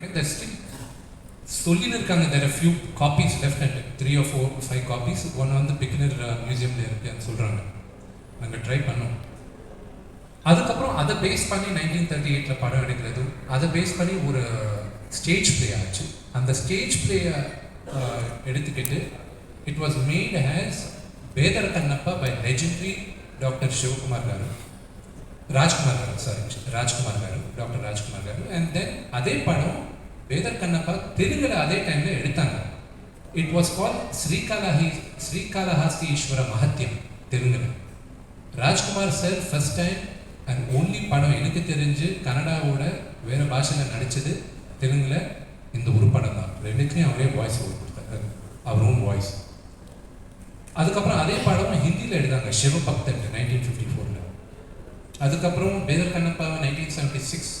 there's still சொல்லின்னு இருக்காங்க there few copies left and three or four five copies ஒன்று வந்து பிக்னர் மியூசியமில் இருக்குன்னு சொல்கிறாங்க நாங்கள் ட்ரை பண்ணோம். அதுக்கப்புறம் அதை பேஸ் பண்ணி நைன்டீன் தேர்ட்டி எயிட்டில் படம் எடுக்கிறது அதை பேஸ் பண்ணி ஒரு ஸ்டேஜ் ப்ளே ஆச்சு. அந்த ஸ்டேஜ் ப்ளேயை எடுத்துக்கிட்டு it was made has Bedara Kannappa by legendary doctor Sivakumar garu Rajkumar garu sorry Rajkumar garu doctor Rajkumar garu and then அதே படம் வேதர் கண்ணப்பா தெலுங்குல அதே டைம்ல எடுத்தாங்க. இட் வாஸ் கால் ஸ்ரீகாலஹி ஸ்ரீகாலஹாஸ்தி ஈஸ்வர மகத்தியம் தெலுங்குல. Rajkumar sir first time and only படம் எனக்கு தெரிஞ்சு கன்னடாவோட வேற பாஷையில் நடிச்சது தெலுங்குல இந்த ஒரு படம் தான். ரெண்டுக்குமே அவரே வாய்ஸ் ஓவர் கொடுத்தாரு. அவர் ஓன் வாய்ஸ் அதுக்கப்புறம் அதே படம் ஹிந்தியில் எடுத்தாங்க சிவபக்தன் நைன்டீன் ஃபிஃப்டி அதுக்கப்புறம் Bedar Kannappa nineteen seventy six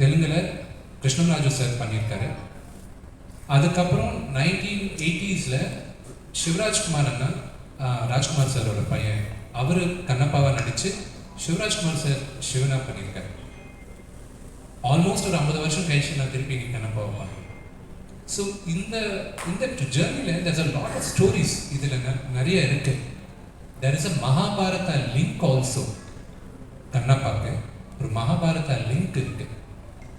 தெலுங்கில் கிருஷ்ணராஜு சார் பண்ணியிருக்காரு. அதுக்கப்புறம் நைன்டீன் எயிட்டிஸில் சிவராஜ்குமார் அண்ணா ராஜ்குமார் சாரோட பையன். அவர் கண்ணப்பாவை நடித்து சிவராஜ்குமார் சார் சிவனா பண்ணியிருக்காரு. ஆல்மோஸ்ட் ஒரு ஐம்பது வருஷம் கழிச்சு நான் திருப்பி இங்கே கண்ணப்பாவை ஸோ இந்த இந்த ஜேர்னியில் that's a lot of stories இதில் நிறைய இருக்குது there is a Mahabharata link also கண்ணப்பாக்கு ஒரு மகாபாரத லிங்க் இருக்கு.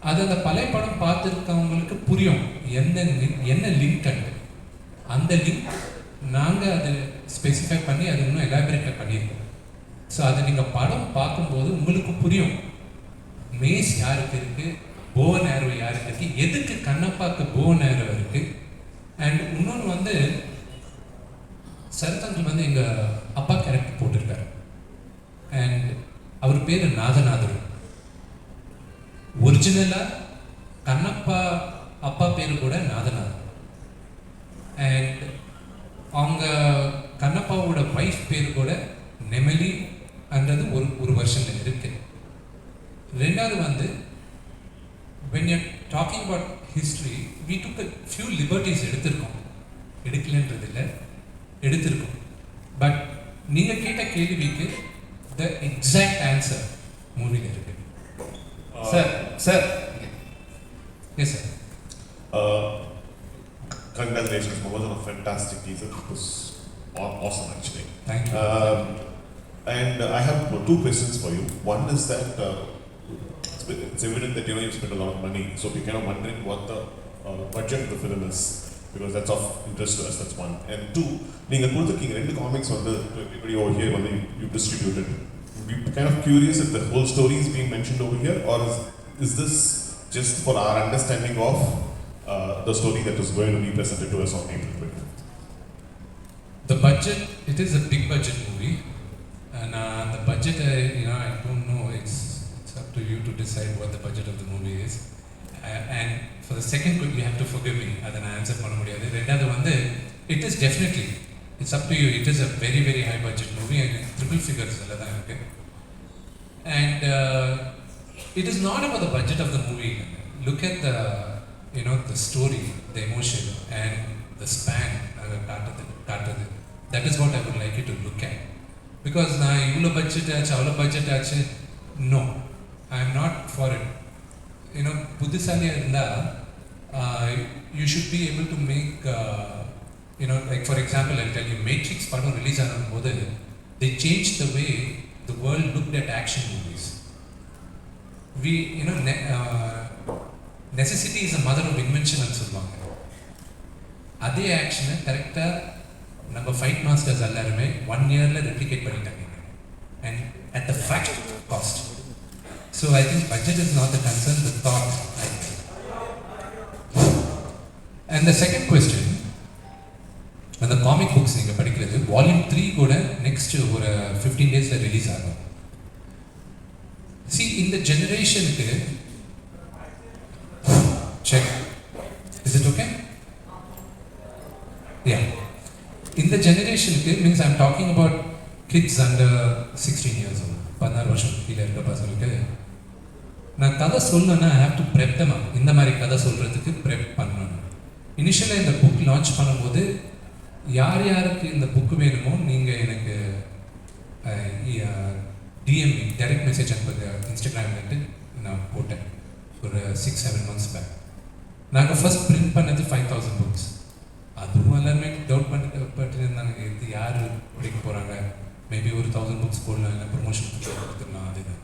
அது அந்த பழைய படம் பார்த்துருக்கவங்களுக்கு புரியும். எந்த என்ன லிங்க் அண்டு அந்த லிங்க் நாங்கள் அதை ஸ்பெசிஃபை பண்ணி அதை இன்னும் எலாபரேட்டை பண்ணியிருக்கோம். ஸோ அதை நீங்கள் படம் பார்க்கும்போது உங்களுக்கு புரியும். மேஸ் யாருக்கு இருக்கு? போவன் ஆரோ யாருக்கு இருக்கு? எதுக்கு கண்ணப்பாக்கு போவன் ஆரோ இருக்கு? அண்ட் இன்னொன்று வந்து சரத் வந்து எங்கள் அப்பா கேரக்டர் போட்டிருக்காரு. அண்ட் அவர் பேர் நாதநாதர். ஒரிஜினலாக கண்ணப்பா அப்பா பேர் கூட நாதநாதர். அண்ட் அவங்க கண்ணப்பாவோட வைஃப் பேர் கூட நெமலி என்றது ஒரு ஒரு வருஷன்ல இருக்கு. ரெண்டாவது வந்து when you talking about history we took a few எடுத்திருக்கோம். எடுக்கலன்றது இல்லை எடுத்திருக்கோம் பட் நீங்க கேட்ட கேள்விக்கு த எக்ஸாக்ட் ஆன்சர் மூவியில் இருக்கு sir sir yes sir Uh, congratulations, Mohammed, on a fantastic teaser. It was aw- awesome, actually. Thank you Um, and uh, I have two questions for you. One is that uh, it's, been- it's evident that you know you spent a lot of money, so we're kind of wondering what the uh, budget of the film is Because that's of interest to us. That's one. And two, நீங்க கொடுத்துருக்கீங்க ரெண்டு comics வந்து everybody over here வந்து you distributed. We're kind of curious if the whole story is being mentioned over here, or is, is this just for our understanding of uh, the story that is going to be presented to us on April 25th? The budget, it is a big budget movie, and uh, the budget, I, you know, I don't know. It's it's up to you to decide what the budget of the movie is. Uh, and for the second, que- you have to forgive me. அதை நான் answer பண்ண முடியாது. ரெண்டாவது வந்து it is definitely it's up to you it is a very very high budget movie and triple figures எல்லாம் தான் இருக்கு. And it is not about the budget of the movie look at the you know the story the emotion and the span அதை காட்டுறது காட்டுறது that is what I would like to look at because நான் இவ்வளோ budget ஆச்சு அவ்வளோ budget ஆச்சு no I am not for it you know புத்திசாலியாக இருந்தால் you should be able to make you know like for example I tell you Matrix படம் release ஆகும்போது they change the way the world look at action movies we you know necessity is a mother of invention சொல்லுவாங்க. அதே ஆக்ஷனை கரெக்டாக நம்ம fight masters எல்லாருமே one இயரில் replicate பண்ணிட்டாங்க. And at the fact cost so I think budget is not the concern the thought I and the second question அந்த comic books நீங்கள் படிக்கிறது வால்யூம் த்ரீ கூட நெக்ஸ்ட் ஒரு ஃபிஃப்டீன் டேஸில் ரிலீஸ் ஆகும். சி இந்த ஜெனரேஷனுக்கு check is it okay yeah இந்த ஜெனரேஷனுக்கு means I'm talking about kids under sixteen years பதினாறு வருஷம் கீழே இருக்கப்பா சொல்லிட்டு நான் கதை சொல்லணும்னா I have to prep them இந்த மாதிரி கதை சொல்கிறதுக்கு ப்ரெப் பண்ணணும். இனிஷியலாக இந்த புக் லான்ச் பண்ணும்போது யார் யாருக்கு இந்த புக்கு வேணுமோ நீங்கள் எனக்கு டிஎம்இ டைரக்ட் மெசேஜ் அனுப்புங்க. இன்ஸ்டாகிராம்லேட்டு நான் போட்டேன். ஒரு சிக்ஸ் செவன் மந்த்ஸ் பேக் நாங்கள் ஃபர்ஸ்ட் பிரிண்ட் பண்ணது ஃபைவ் தௌசண்ட் புக்ஸ் அதுவும் எல்லாருமே டவுட் பண்ணிட்டு பட்டு இருந்தாங்க. இது யார் படிக்க போகிறாங்க மேபி ஒரு தௌசண்ட் புக்ஸ் போடலாம் இல்லை ப்ரொமோஷன் கொடுத்துடலாம் அதே தான்.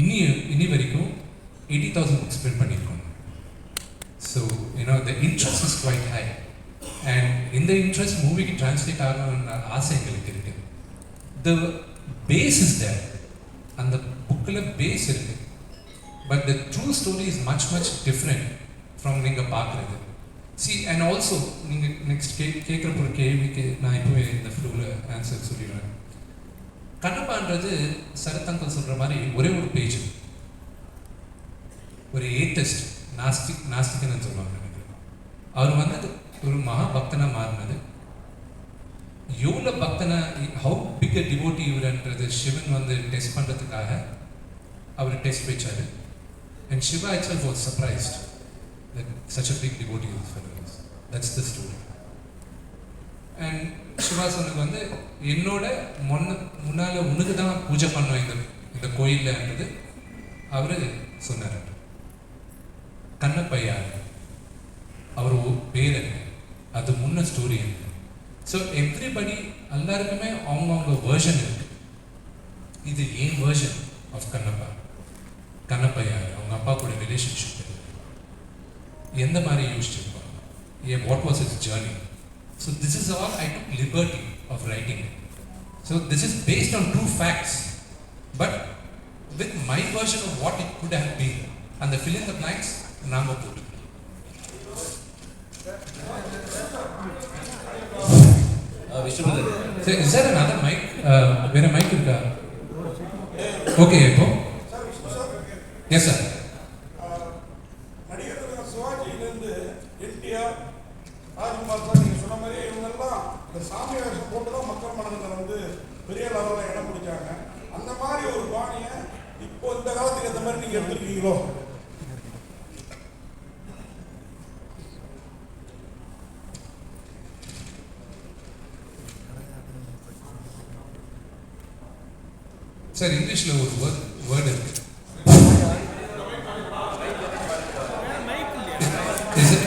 இனி இனி வரைக்கும் எயிட்டி தௌசண்ட் புக்ஸ் பிரிண்ட் பண்ணியிருக்கோம். So you know the interest is quite high and இந்த இன்ட்ரெஸ்ட் மூவிக்கு டிரான்ஸ்லேட் ஆகணும்னு ஆசை எங்களுக்கு இருக்கு. த பேஸ் இஸ் தேர் அந்த புக்கில் பேஸ் இருக்கு. But the true story is much much different from நீங்கள் பார்க்குறது. சி அண்ட் ஆல்சோ நெக்ஸ்ட் கே கேட்குற ஒரு கேள்விக்கு நான் இப்போவே இந்த ஃப்ளூவில் ஆன்சர் சொல்லிடுறேன். கண்ணப்பான்றது சரத்தங்கள் சொல்கிற மாதிரி ஒரே ஒரு பேஜ் ஒரு ஏத்தஸ்ட் நாஸ்டிக் நாஸ்டிக்னு சொல்லுவாங்க எனக்கு. அவர் வந்து ஒரு மகா பக்தனாக மாறினது. எவ்வளோ பக்தனை ஹவு பிக் அ டிவோட்டி இவர்ன்றது சிவன் வந்து டெஸ்ட் பண்ணுறதுக்காக அவர் டெஸ்ட் வச்சார் and Shiva it's was surprised that such a big devotee is for us. That's the story. And Shiva வந்து என்னோட முன்ன முன்னால் உனக்கு தான் பூஜை பண்ணுவேன் இந்த இந்த கோயில்லன்றது அவர் சொன்னார். கண்ணப்பையா அவர் பேர் என்ன? அது முன்ன ஸ்டோரி என்ன? ஸோ எவ்ரிபடி எல்லாருக்குமே அவங்கவுங்க வேர்ஷன் இருக்கு. இது ஏன் வேர்ஷன் ஆஃப் கண்ணப்பா? கண்ணப்பையா அவங்க அப்பா கூட ரிலேஷன்ஷிப் எந்த மாதிரி யோசிச்சிருப்பாங்க? ஏன் what was is journey So this is all I took liberty of writing. So this is based on true facts, but with my version of what it could have been. And the fill in the blanks, Rama put. Uh, so is there another mic? Uh, where a mic? Okay, Yes, sir. Sir இங்கிலீஷில் ஒரு word word இருக்கு Is it?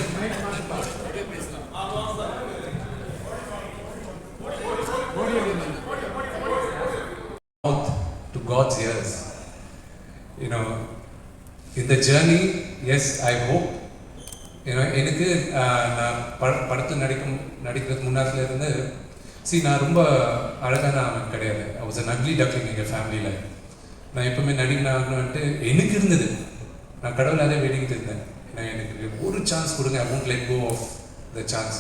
Mouth to God's ears. You know, in the journey, yes, I hope. எனக்கு uh, நான் படத்தில் நடிக்கும் நடிக்கிறதுக்கு முன்னாடிலேருந்து C நான் ரொம்ப அழகான அவன் கிடையாது. I was an ugly duckling எங்கள் ஃபேமிலியில் நான் எப்பவுமே நடிகன் ஆகணும்ன்ட்டு எனக்கு இருந்தது. நான் கடவுளாலே வேண்டிக்கிட்டு இருந்தேன். ஏன்னா எனக்கு ஒரு சான்ஸ் கொடுங்க I won't like go off the chance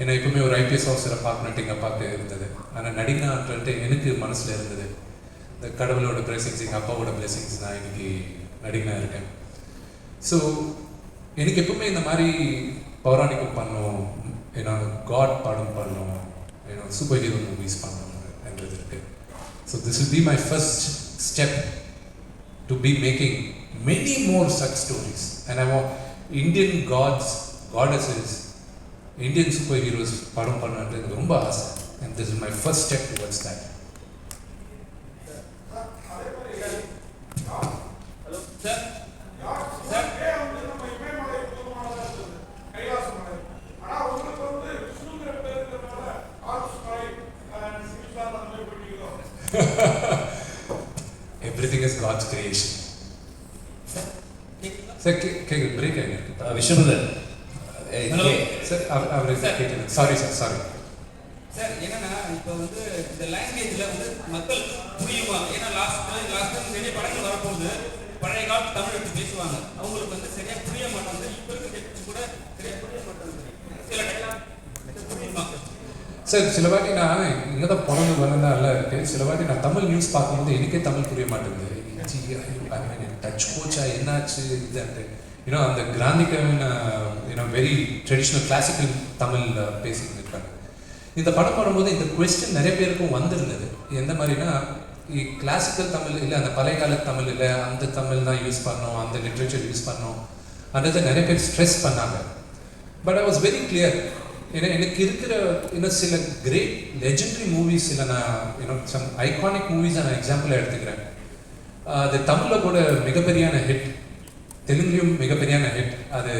ஏன்னா எப்பவுமே ஒரு ஐபிஎஸ் ஆஃபீஸரை பார்க்கணுன்ட்டு எங்கள் அப்பாவுக்கு இருந்தது. ஆனால் நடிகனான்ட்டு எனக்கு மனசில் இருந்தது. இந்த கடவுளோட பிளெஸிங்ஸ் எங்கள் அப்பாவோட பிளெஸிங்ஸ் நான் இன்னைக்கு நடிகனாக இருக்கேன். ஸோ எனக்கு எப்பவுமே இந்த மாதிரி பௌராணிகம் பண்ணணும் ஏன்னா காட் படம் பண்ணணும் ஏன்னா சூப்பர் ஹீரோ மூவிஸ் பண்ணணும்ன்றது இருக்கு so this will be my first step to be making many more such stories and I want Indian gods, goddesses, Indian superheroes படம் பண்ணணுன்றது எனக்கு ரொம்ப ஆசை and this is my first step towards that. Hello sir யாருக்கே வந்து நம்ம இமயமலை தூரமானதாக இருந்தது கைலாச மலை ஆனால் உங்களுக்கு வந்து விஷ்ணுங்கிற பேர் இருக்கிறதுனால ஆல்ஸ் மலை சிகிச்சா அந்த மாதிரி போயிட்டீங்களோ Everything is God's creation. Sir கேட்குது break Hello. Sir sorry sir sorry sir என்னன்னா இப்போ வந்து இந்த லாங்குவேஜ்ல வந்து மக்கள் புரியுமா ஏன்னா லாஸ்ட் லாஸ்ட் நிறைய படங்கள் வரப்போகுது. பழைய காலத்து தமிழ் எடுத்து பேசுவாங்க. அவங்களுக்கு வந்து சரியா புரிய மாட்டாங்க இப்போ இருக்க கூட சரியா புரிய மாட்டாங்க சில புரியுமா சார் சில வாட்டி நான் இங்கே தான் பிறந்து எல்லாம் இருக்கு. சில வாட்டி நான் தமிழ் நியூஸ் பார்க்கும்போது எனக்கே தமிழ் புரிய மாட்டேங்குது. டச் போச்சா என்னாச்சு? இதுன்ட்டு யூனோ அந்த கிராந்திகன் you know very traditional classical Tamil பேசிட்டு இருக்காங்க இந்த படம் பண்ணும்போது இந்த கொஸ்டின் நிறைய பேருக்கும் வந்திருந்தது. எந்த மாதிரினா கிளாசிக்கல் தமிழ் இல்லை அந்த பழைய கால தமிழ் இல்லை அந்த தமிழ் தான் யூஸ் பண்ணோம் அந்த லிட்ரேச்சர் யூஸ் பண்ணோம். அதை நிறைய பேர் ஸ்ட்ரெஸ் பண்ணாங்க. But I was very clear ஏன்னா எனக்கு இருக்கிற இன்னும் சில கிரேட் லெஜெண்டரி மூவிஸ் இல்லை நான் யூனோ சம் ஐகானிக் மூவிஸை நான் எக்ஸாம்பிளாக எடுத்துக்கிறேன். அது தமிழில் கூட மிகப்பெரியான ஹிட் தெலுங்கிலும் மிகப்பெரியான ஹிட் அது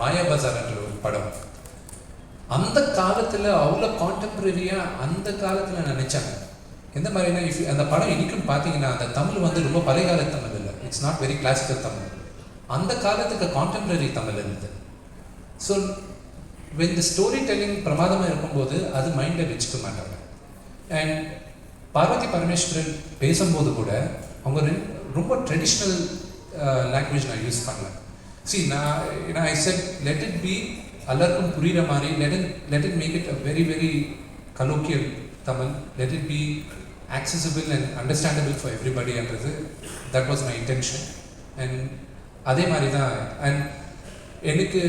மாயா பஜார் என்ற ஒரு படம். அந்த காலத்தில் அவ்வளோ கான்டெம்பரரியாக அந்த காலத்தில் நினைச்சாங்க எந்த மாதிரினா இஃப் அந்த படம் இன்னைக்கும் பார்த்தீங்கன்னா அந்த தமிழ் வந்து ரொம்ப பழைய கால தமிழ் இல்லை. It's not very classical Tamil. அந்த காலத்துக்கு கான்டெம்பரரி தமிழ் இருந்தது. So when the story telling பிரமாதமாக இருக்கும்போது அது மைண்டில் வச்சுக்க மாட்டாங்க. அண்ட் பார்வதி பரமேஸ்வரன் பேசும்போது கூட அவங்க ரொம்ப ட்ரெடிஷ்னல் லாங்குவேஜ் நான் யூஸ் பண்ணேன் சி நான் ஏன்னா I said let it be எல்லாருக்கும் புரிகிற மாதிரி let it let it make it a very very colloquial Tamil let it be acceptable and understandable for எவ்ரிபடின்றது that was my intention and அதே மாதிரி தான் அண்ட் எனக்கு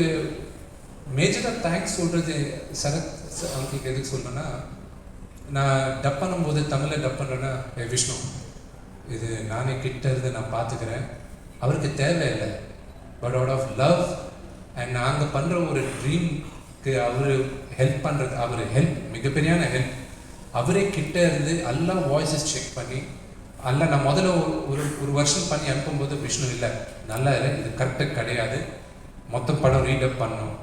மேஜராக தேங்க்ஸ் சொல்கிறது சரத் அவங்களுக்கு எதுக்கு சொல்லணும்னா நான் டப் பண்ணும்போது தமிழில் டப் பண்ணுறேன்னா விஷ்ணு. இது நானே கிட்ட இருந்து நான் பார்த்துக்கிறேன். அவருக்கு தேவையில்லை. But out of love and நாங்கள் பண்ணுற ஒரு ட்ரீம்க்கு அவர் ஹெல்ப் பண்ணுறது அவர் ஹெல்ப் மிகப்பெரியான ஹெல்ப் அவரே கிட்டே இருந்து எல்லா வாய்ஸஸ் செக் பண்ணி அல்ல நான் முதல்ல ஒரு ஒரு ஒரு வருஷம் பண்ணி அனுப்பும்போது விஷ்ணு இல்லை நல்லா இல்லை இது கரெக்டாக கிடையாது. மொத்த படம் ரீடப் பண்ணோம்.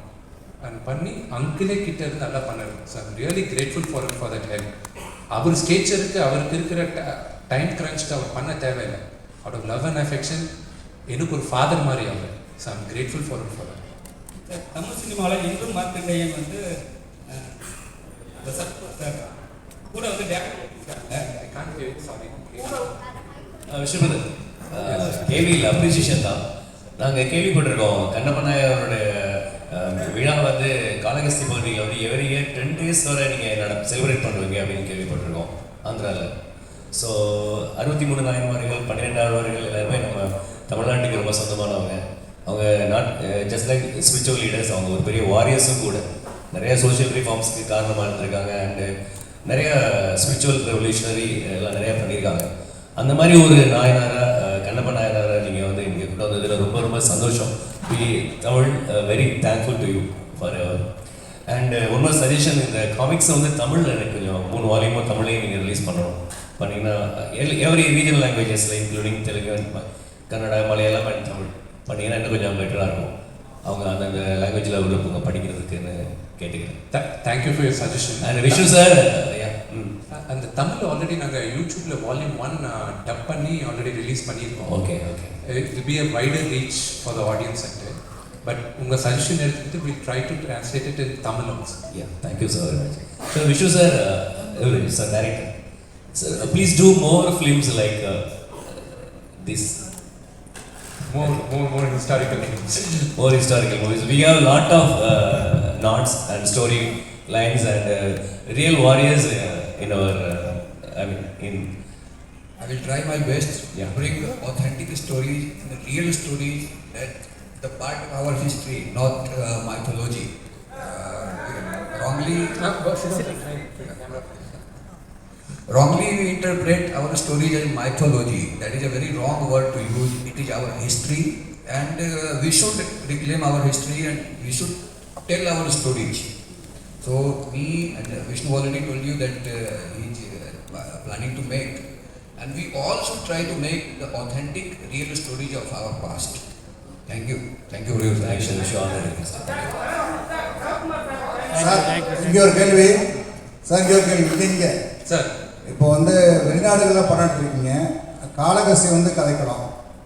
அண்ட் பண்ணி அங்கிளே கிட்ட இருந்து நல்லா பண்ணார். So I'm really grateful for for that help அவர் ஸ்கேச்சருக்கு அவருக்கு இருக்கிற டைம் கிரன்ச்சுக்கு அவர் பண்ண தேவையில்லை. Out of love and affection எனக்கு ஒரு ஃபாதர் மாதிரி அவர் so I'm grateful for for sir, Tamil சினிமாவில் இன்றும் மார்க்கண்டையன் வந்து கூட வந்து விஷ்ணுபதன் கேள்வியில் அப்ரிசியேஷன் தான். நாங்கள் கேள்விப்பட்டிருக்கோம். கண்ணப்பநாயரோட விழா வந்து காளகஸ்தி பகுதியில் வந்து எவரி இயர் டென் டேஸ் வரை நீங்கள் நட செலிப்ரேட் பண்ணுவீங்க அப்படின்னு கேள்விப்பட்டிருக்கோம். ஆந்திராவில் ஸோ அறுபத்தி மூணு நாயன்மார்கள் பன்னிரெண்டாயிரவார்கள் எல்லாருமே நம்ம தமிழ்நாட்டுக்கு ரொம்ப சொந்தமானவங்க. அவங்க not just like spiritual leaders அவங்க ஒரு பெரிய வாரியர்ஸும் கூட. நிறைய சோஷியல் ரிஃபார்ம்ஸ்க்கு காரணமாக இருந்திருக்காங்க. அண்டு நிறைய ஸ்பிரிச்சுவல் ரெவல்யூஷனரி eh, எல்லாம் நிறைய பண்ணியிருக்காங்க. அந்த மாதிரி ஒரு நாயனாரா eh, கண்ணப்ப நாயனாரா நீங்கள் வந்து இங்கே கொண்டு வந்ததில் ரொம்ப ரொம்ப சந்தோஷம். We Tamil very thankful to you for ever and ஒன்றும் சஜஷன் இந்த காமிக்ஸை வந்து தமிழில் எனக்கு கொஞ்சம் மூணு வாரியமாக தமிழையும் நீங்கள் ரிலீஸ் பண்ணணும். பண்ணீங்கன்னா எவ்ரி ரீஜனல் லாங்குவேஜஸில் இன்க்ளூடிங் தெலுங்கு கன்னடா மலையாளம் அண்ட் தமிழ். பண்ணீங்கன்னா இன்னும் கொஞ்சம் பெட்டராக இருக்கும். அவங்க அந்தந்த லாங்குவேஜில் உள்ளவங்க படிக்கிறதுக்குன்னு கேட்டுக்கிறேன். Thank you for your suggestion and wish you sir அந்த தமிழ் ஆல்ரெடி நாங்கள் யூடியூப்ல வால்யூம் ஒன் டப் பண்ணி ஆல்ரெடி ரிலீஸ் பண்ணியிருக்கோம். Okay okay it will be a wider reach for the audience center. But உங்க சஜஷன் எடுத்துக்கிட்டு we try to translate it in Tamil also. Yeah, thank you so very much. So Vishnu sir, uh, uh, sir director, sir, uh, please do more films like this, More, more, more historical films. more historical movies. We have a lot of uh, knots and story lines and uh, real warriors uh, in our, uh, I mean, in I will try my best Yeah. to bring authentic stories, the real stories, that the part of our history, not uh, mythology. Uh, wrongly, wrongly we interpret our stories as mythology. That is a very wrong word to use. It is our history, and uh, we should reclaim our history and we should tell our stories. So me and Vishnu already told you that uh, he is uh, planning to make, and we also try to make the authentic, real stories of our past. Thank you. Thank you for your attention. You all Thank you. Sir, you. galway. Sir, your galway. Sir. இப்போ வந்து வெளிநாடுகளில் படம் எடுத்திருக்கீங்க காளகசி வந்து கதைக்கலாம்.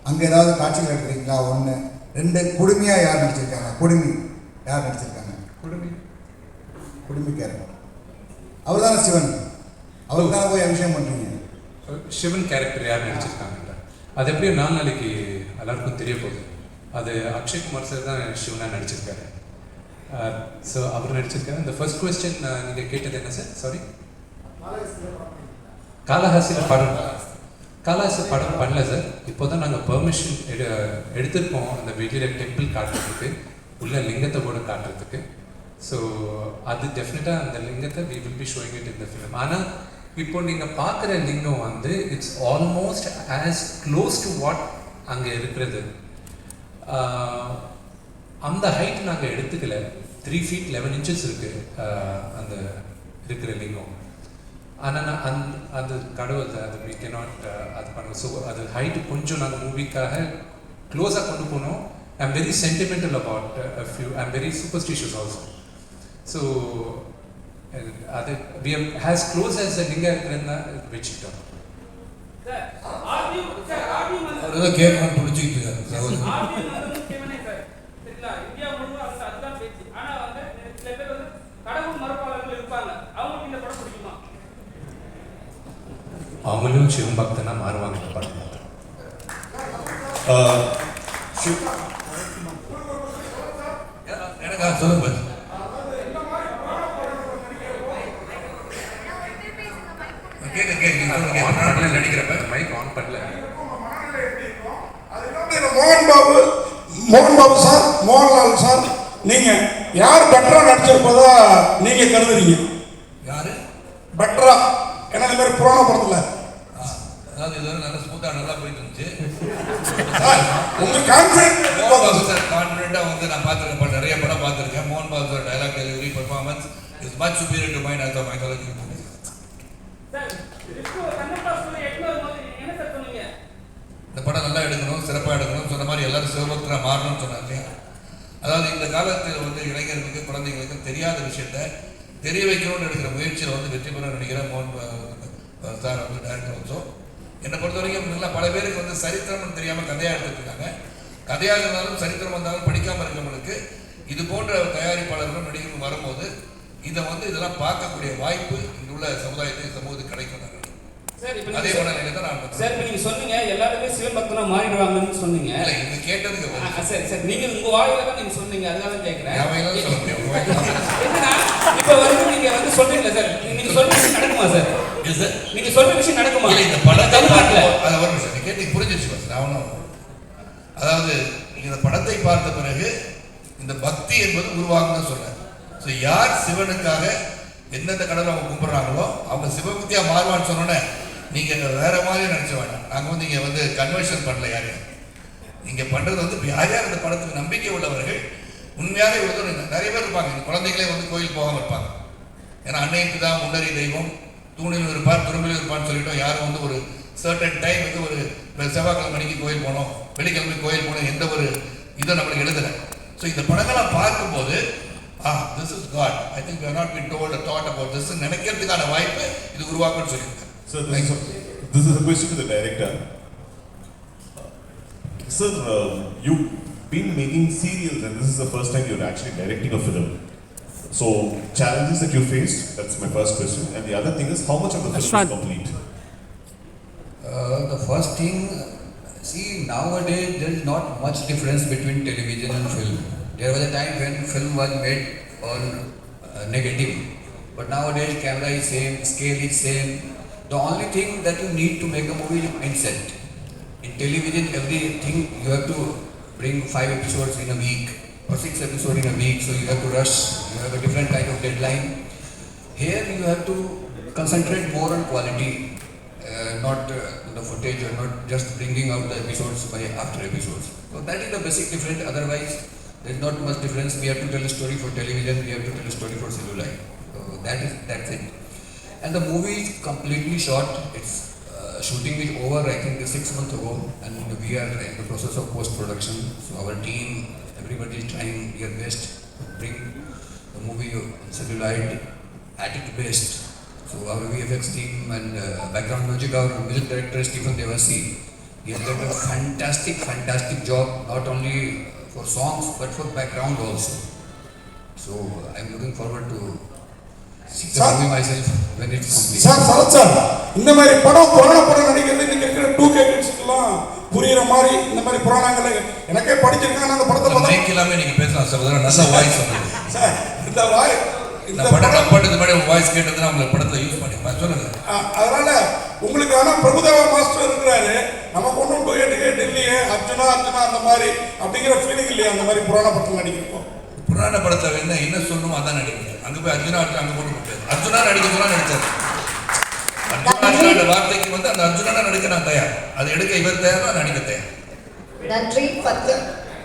அங்கே ஏதாவது காட்சிகள் எடுத்திருக்கீங்களா? ஒன்று ரெண்டு குடுமையாக யார் நடிச்சிருக்காங்க? குடுமி. யார் நடிச்சிருக்காங்க? குடுமி. கேரக்டர் அவர் தானே சிவன். அவர் தானே போய் அபிஷேகம் பண்ணுறீங்க சிவன் கேரக்டர் யார் நடிச்சிருக்காங்க? அது எப்படியும் நாலு நாளைக்கு எல்லாருக்கும் தெரிய போகுது. அது அக்ஷய் குமார் சார் தான் சிவனா நடிச்சிருக்காரு. ஸோ அவர் நடிச்சிருக்காரு. இந்த ஃபர்ஸ்ட் கொஸ்டின் நீங்கள் கேட்டது என்ன சார் சாரி காலஹாசியில் படம் காலஹாசி படம் பண்ணல சார். இப்போ தான் நாங்கள் பெர்மிஷன் எடு எடுத்திருக்கோம் அந்த வெளியில் டெம்பிள் காட்டுறதுக்கு. உள்ள லிங்கத்தை கூட காட்டுறதுக்கு. ஸோ அது டெஃபினட்டாக அந்த லிங்கத்தை we will be showing it இந்த ஃபிலிம் ஆனால் இப்போ நீங்கள் பார்க்குற லிங்கம் வந்து it's almost as close to what அங்கே இருக்கிறது. அந்த ஹைட் நாங்கள் எடுத்துக்கல. த்ரீ ஃபீட் லெவன் இன்ச்சஸ் இருக்குது அந்த இருக்கிற லிங்கம். ஆனால் நான் அந் அது கடவுள் அது we cannot uh, அது பண்ண ஸோ அது ஹைட்டு கொஞ்சம் நாங்கள் மூவிக்காக க்ளோஸாக கொண்டு போனோம் I'm very sentimental about uh, a few. I'm very superstitious also. So, and other, we are as close as the Linga Granna Vichita. Sir ஆர்டியும் sir ஆர்டியும் வந்து அவர் ஏதோ கேட்கணும்னு பிடிச்சிக்கிட்டு இருக்காரு சகோதரர் ஆர்டியும் வந்து முக்கியமான சார் சரிங்களா இந்தியா முழுவதும் அந்த அதுதான் பேச்சு ஆனா வந்து சில பேர் வந்து கடவுள் மறுப்பாளர்கள் இருப்பாங்க அவங்களுக்கு இந்த படம் பிடிக்குமா அவங்களும் சிவன் பக்தனா மாறுவாங்க Uh, Shiv- எனக்கு சொல்லுங்க. கேட்க கேட்க நடிக்கிறப்ப. மைக் ஆன் பண்ணல. மோகன் பாபு மோகன் பாபு சார் மோகன்லால் சார் நீங்க யார் பெட்டரா நடிச்சிருப்பதா நீங்க கருதுறீங்க? யாரு? பெட்டரா ஏன்னா இந்த மாதிரி புராண படத்துல ஆ, அதாவது இதுவரை நல்ல ஸ்மூத்தா நல்லா போயிட்டு இருந்துச்சு உங்க கான்பிடன்ட் மோகன் பாபு சார் கான்ஃபிடென்ட்டா வந்து நான் பார்த்துருக்கேன். நிறைய படம் பார்த்துருக்கேன். மோகன் Babu dialogue delivery performance is much superior to mind sir சொன்னீங்க? இந்த படம் நல்லா எடுக்கணும் சிறப்பாக எடுக்கணும் சொன்ன மாதிரி எல்லாரும் சிவபக்தரா மாறணும்னு சொன்னாங்க. அதாவது இந்த காலத்தில் வந்து இளைஞர்களுக்கு குழந்தைங்களுக்கு தெரியாத விஷயத்த தெரிய வைக்கணும்னு எடுக்கிற முயற்சியில் வந்து வெற்றி பெற நினைக்கிற மோகன் சார் வந்து டேரக்டர் ஆல்சோ என்னை பொறுத்த வரைக்கும் நல்லா பல பேருக்கு வந்து சரித்திரம்னு தெரியாமல் கதையாக எடுத்துட்டு இருக்காங்க. கதையாக இருந்தாலும் சரித்திரம் வந்தாலும் படிக்காமல் இருக்கவங்களுக்கு இது போன்ற தயாரிப்பாளர்களும் நடிகர்களும் வரும்போது இதை வந்து இதெல்லாம் பார்க்கக்கூடிய வாய்ப்பு இங்குள்ள சமுதாயத்துக்கு சமூகத்துக்கு கிடைக்கும். அதே நீங்க மனநிலை தான் நான் சார் இப்போ சொன்னீங்க எல்லாருமே சிவன் பக்தனா மாறிடுவாங்கன்னு சொன்னீங்க. இல்லை இவங்க கேட்டதுக்கு சரி சரி. நீங்க உங்க வாயில தான் நீங்க சொன்னீங்க வாயில தான். என்னன்னா இப்ப வந்து நீங்க வந்து சொல்றீங்களா சார் நீங்க விஷயம் நடக்குமா சார்? நீங்க சொல்ற விஷயம் நடக்குமா? இந்த படத்தை அது ஒரு நிமிஷம். நீ கேட்டு புரிஞ்சிருச்சு பாஸ். நான் அதாவது இந்த படத்தை பார்த்த பிறகு இந்த பக்தி என்பது உருவாகும்னு சொல்றேன். ஸோ யார் சிவனுக்காக எந்தெந்த கடவுளை அவங்க கும்பிடுறாங்களோ அவங்க சிவபக்தியா மாறுவான்னு சொன்னோன்னே நீங்க வேற மாதிரி நினைச்ச வேண்டாம் நாங்க வந்து இங்க வந்து கன்வர்ஷன் பண்ணல யாரையும் நீங்க பண்றது வந்து யார் யார் இந்த படத்துக்கு நம்பிக்கை உள்ளவர்கள் உண்மையாக இவ்வளவு தூரம் நிறைய பேர் இருப்பாங்க. குழந்தைகளே வந்து கோயில் போகாம இருப்பாங்க. ஏன்னா அன்னைக்கு தான் முன்னறி தெய்வம் தூணில் இருப்பார் துரும்பில் இருப்பான்னு சொல்லிட்டோம் யாரும் வந்து ஒரு சர்டன் டைம் வந்து ஒரு செவ்வாய்க்கிழமை மணிக்கு கோயில் போனோம் வெள்ளிக்கிழமை கோயில் போனோம் எந்த ஒரு இதை நம்மளுக்கு எழுதலை ஸோ இந்த படங்களை பார்க்கும்போது ஆ this is god I think you not be told thought about this நினைக்கிறதுக்கான வாய்ப்பு இது உருவாக்குன்னு சொல்லியிருக்கேன் sir this is, this is a director sir you director. Sir, um, you've been making serials and this is the first time you're actually directing a film. So, challenges that you faced, that's my first question. And the other thing is, how much of the film is complete? Uh, the first thing, see, nowadays there is not much difference between television and film. There was a time when film was made on uh, negative, but nowadays camera is same, scale is same. The only thing that you need to make a movie is mindset. In television, everything you have to bring five episodes in a week or six episodes in a week, so you have to rush. You have a different kind of deadline. Here you have to concentrate more on quality, uh, not uh, the footage or not just bringing out the episodes by after episodes. So that is the basic difference. Otherwise, there is not much difference. We have to tell a story for television. We have to tell a story for cellulite. So that is that's it. And the movie is completely shot. Its uh, shooting is over. I think six months ago, and we are in the process of post production. So our team, everybody is trying their best to bring the movie on cellulite at its best. So our VFX team and uh, background music, our music director Stephen Devasi, he has done a fantastic, fantastic job not only for songs but for background also. So I'm looking forward to see the Sir. movie myself when it's complete. Sir Sarath sir இந்த மாதிரி படம் புராண படம் நடிக்கிறது இன்னைக்கு இருக்கிற two K கிட்ஸ்க்குலாம் புரியுற மாதிரி இந்த மாதிரி புராணங்களை எனக்கே படிச்சிருக்கேன் ஆனா அந்த படத்தை பார்த்தா மைக் இல்லாம நீங்க பேசலாம் சகோதரர் நல்ல வாய்ஸ் சார் இந்த வாய் இந்த படம் படம் பண்ணதுக்கு முன்னாடி வாய்ஸ் கேட்டதுன்னா உங்களை படத்துல யூஸ் பண்ணிக்கலாம் சொல்லுங்க அதனால உங்களுக்கு ஆனா பிரபுதேவா மாஸ்டர் இருக்கிறாரு. நமக்கு ஒன்றும் டூயட் கேட் இல்லையே? அர்ஜுனா அர்ஜுனா அந்த மாதிரி அப்படிங்கிற ஃபீலிங் இல்லையா? அந்த மாதிரி புராண படத்தில் நடிக்கிறப்போ. புராண படத்துல என்ன என்ன சொல்லணுமோ அதான் நடிக்கணும் அங்க போய் அர்ஜுனா அர்ஜுனா அங்க போட்டு முடியாது அர்ஜுனா நடிக்க சொன்னா நடிச்சாரு. அர்ஜுனா வார்த்தைக்கு வந்து அந்த அர்ஜுனா நடிக்க நான் தயார். அது எடுக்க இவர் தயார் நான் நடிக்க தயார். நன்றி பத்து.